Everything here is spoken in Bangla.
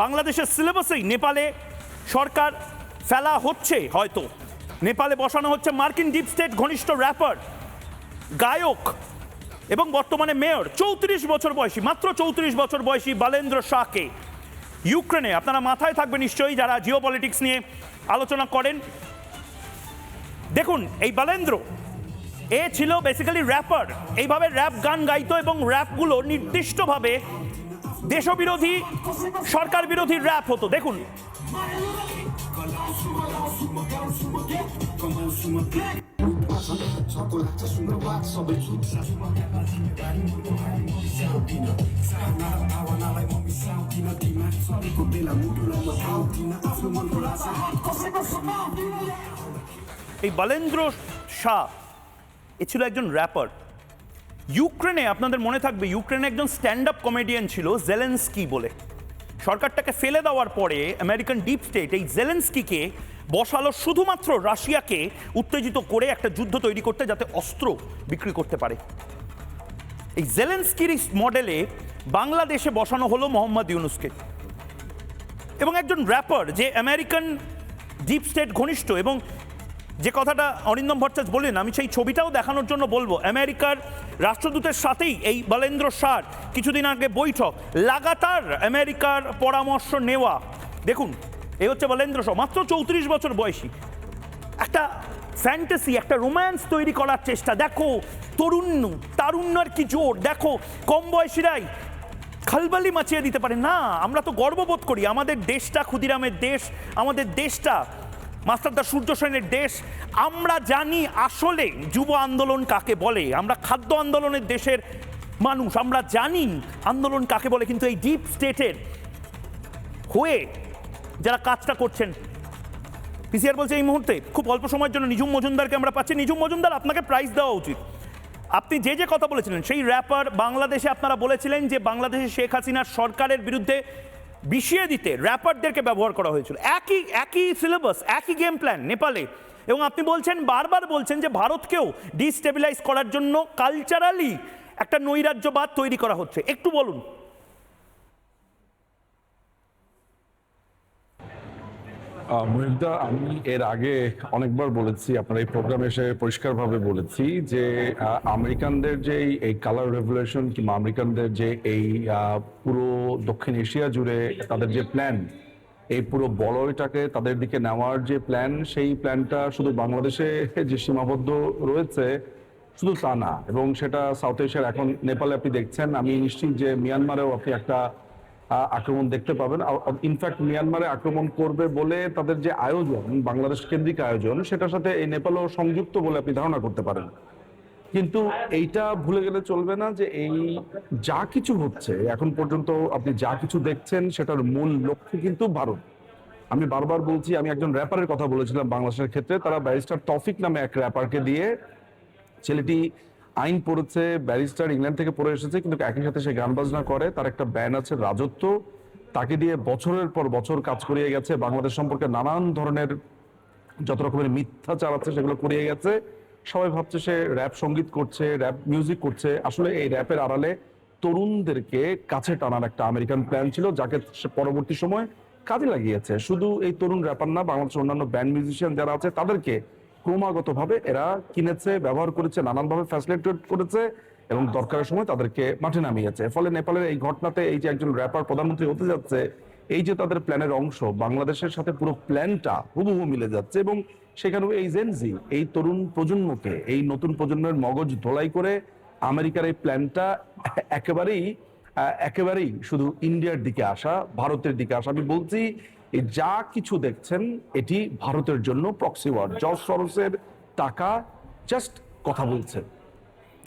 বাংলাদেশের সিলেবাসেই নেপালে সরকার ফেলা হচ্ছে হয়তো। নেপালে বসানো হচ্ছে মার্কিন ডিপ স্টেট ঘনিষ্ঠ র্যাপার, গায়ক এবং বর্তমানে মেয়র। চৌত্রিশ বছর বয়সী, মাত্র চৌত্রিশ বছর বয়সী বালেন্দ্র শাহকে ইউক্রেনে। আপনারা মাথায় থাকবে নিশ্চয়ই যারা জিও পলিটিক্স নিয়ে আলোচনা করেন। দেখুন, এই বালেন্দ্র, এ ছিল বেসিক্যালি র্যাপার এইভাবে র্যাপ গান গাইতো এবং র্যাপগুলো নির্দিষ্টভাবে দেশবিরোধী সরকার বিরোধী র্যাপ হতো দেখুন। এই বালেন্দ্র শাহ এ ছিল একজন র্যাপার ইউক্রেনে, আপনাদের মনে থাকবে, ইউক্রেনে একজন স্ট্যান্ড আপ কমেডিয়ান ছিল জেলেন্সকি বলে। সরকারটাকে ফেলে দেওয়ার পরে আমেরিকান ডিপ স্টেট এই জেলেন্সকিকে বসালো শুধুমাত্র রাশিয়াকে উত্তেজিত করে একটা যুদ্ধ তৈরি করতে, যাতে অস্ত্র বিক্রি করতে পারে। এই জেলেন্সকির মডেলে বাংলাদেশে বসানো হলো মোহাম্মদ ইউনুসকে। এবং একজন র্যাপার যে আমেরিকান ডিপ স্টেট ঘনিষ্ঠ এবং যে কথাটা অরিন্দম ভট্টাচ বললেন, আমি সেই ছবিটাও দেখানোর জন্য বলব। আমেরিকার রাষ্ট্রদূতের সাথেই এই বালেন্দ্র সার কিছুদিন আগে বৈঠক, লাগাতার আমেরিকার পরামর্শ নেওয়া। দেখুন এই হচ্ছে বালেন্দ্র শাহ মাত্র চৌত্রিশ বছর বয়সী। একটা ফ্যান্টাসি একটা রোম্যান্স তৈরি করার চেষ্টা। দেখো তরুণ তারুণ্যর কি জোর? দেখো, কম বয়সীরাই খালবালি মাচিয়ে দিতে পারে। না, আমরা তো গর্ববোধ করি, আমাদের দেশটা ক্ষুদিরামের দেশ, আমাদের দেশটা মাস্টারদা সূর্য সেনের দেশ, আমরা জানি আসলে যুব আন্দোলন কাকে বলে, আমরা খাদ্য আন্দোলনের দেশের মানুষ, আমরা জানি আন্দোলন কাকে বলে, কিন্তু এই ডিপ স্টেটের হয়ে যারা কাজটা করছেন পিসিআর বলছে এই মুহূর্তে খুব অল্প সময়ের জন্য নিজুম মজুমদারকে আমরা পাচ্ছি। নিজুম মজুমদার, আপনাকে প্রাইজ দেওয়া উচিত। আপনি যে যে কথা বলেছিলেন, সেই র্যাপার বাংলাদেশে আপনারা বলেছিলেন যে বাংলাদেশে শেখ হাসিনার সরকারের বিরুদ্ধে বিষিয়ে দিতে র্যাপারদেরকে ব্যবহার করা হয়েছিল। একই একই সিলেবাস একই গেম প্ল্যান নেপালে। এবং আপনি বলছেন, বারবার বলছেন যে ভারতকেও ডিস্টেবিলাইজ করার জন্য কালচারালি একটা নৈরাজ্যবাদ তৈরি করা হচ্ছে। একটু বলুন। আমি এর আগে অনেকবার বলেছি, আপনার এই প্রোগ্রামে এসে পরিষ্কারভাবে বলেছি যে আমেরিকানদের যে এই- এই কালার রেভলিউশন কিংবা আমেরিকানদের যে এই পুরো দক্ষিণ এশিয়া জুড়ে তাদের যে প্ল্যান এই পুরো বলয়টাকে তাদের দিকে নেওয়ার যে প্ল্যান সেই প্ল্যানটা শুধু বাংলাদেশে যে সীমাবদ্ধ রয়েছে, শুধু তা না, এবং সেটা সাউথ এশিয়ার এখন নেপালে আপনি দেখছেন, আমি নিশ্চিত যে মিয়ানমারেও আপনি একটা আক্রমণ দেখতে পাবেন। ইনফ্যাক্ট মিয়ানমারে আক্রমণ করবে বলে তাদের যে আয়োজন, বাংলাদেশ কেন্দ্রিক আয়োজন, সেটার সাথে এই নেপালও সংযুক্ত বলে আপনি ধারণা করতে পারেন। কিন্তু এইটা ভুলে গেলে চলবে না যে এই যা কিছু হচ্ছে, এখন পর্যন্ত আপনি যা কিছু দেখছেন সেটার মূল লক্ষ্য কিন্তু ভারত আমি বারবার বলছি, আমি একজন র্যাপারের কথা বলেছিলাম বাংলাদেশের ক্ষেত্রে, তারা ব্যারিস্টার তফিক নামে এক র্যাপারকে দিয়ে ছেলেটি আইন পড়েছে, ব্যারিস্টার ইংল্যান্ড থেকে পড়ে এসেছে, কিন্তু একই সাথে সে গান বাজনা করে, তার একটা ব্যান আছে রাজত্ব। তাকে দিয়ে বছরের পর বছর কাজ করিয়ে গেছে, বাংলাদেশ সম্পর্কে নানান ধরনের যত রকমের মিথ্যা চালাচ্ছে সেগুলো করিয়ে গেছে। সবাই ভাবছে সে র্যাপ সংগীত করছে র্যাপ মিউজিক করছে। আসলে এই র্যাপের আড়ালে তরুণদেরকে কাছে টানার একটা আমেরিকান প্ল্যান ছিল, যাকে পরবর্তী সময় কাজে লাগিয়েছে। শুধু এই তরুণ র্যাপার না, বাংলাদেশের অন্যান্য ব্যান্ড মিউজিশিয়ান যারা আছে, তাদেরকে ক্রমাগতভাবে এরা কিনেছে, ব্যবহার করেছে, নানানভাবে ফ্যাসিলিটেট করেছে এবং দরকারের সময় তাদেরকে মাঠে নামিয়েছে। ফলে নেপালের এই ঘটনাতে এই যে একজন র্যাপার প্রধানমন্ত্রী হতে যাচ্ছে এই যে তাদের প্ল্যানের অংশ, বাংলাদেশের সাথে পুরো প্ল্যানটা হুবহু মিলে যাচ্ছে এবং সেখানেও এই জেনজি এই তরুণ প্রজন্মকে, এই নতুন প্রজন্মের মগজ ধোলাই করে আমেরিকার এই প্ল্যানটা একেবারেই একেবারেই শুধু ইন্ডিয়ার দিকে আসা, ভারতের দিকে আসা। আমি বলছি যা কিছু দেখছেন, এটি ভারতের জন্য প্রক্সি ওয়ার জর্জ সরোসের টাকা জাস্ট কথা বলছে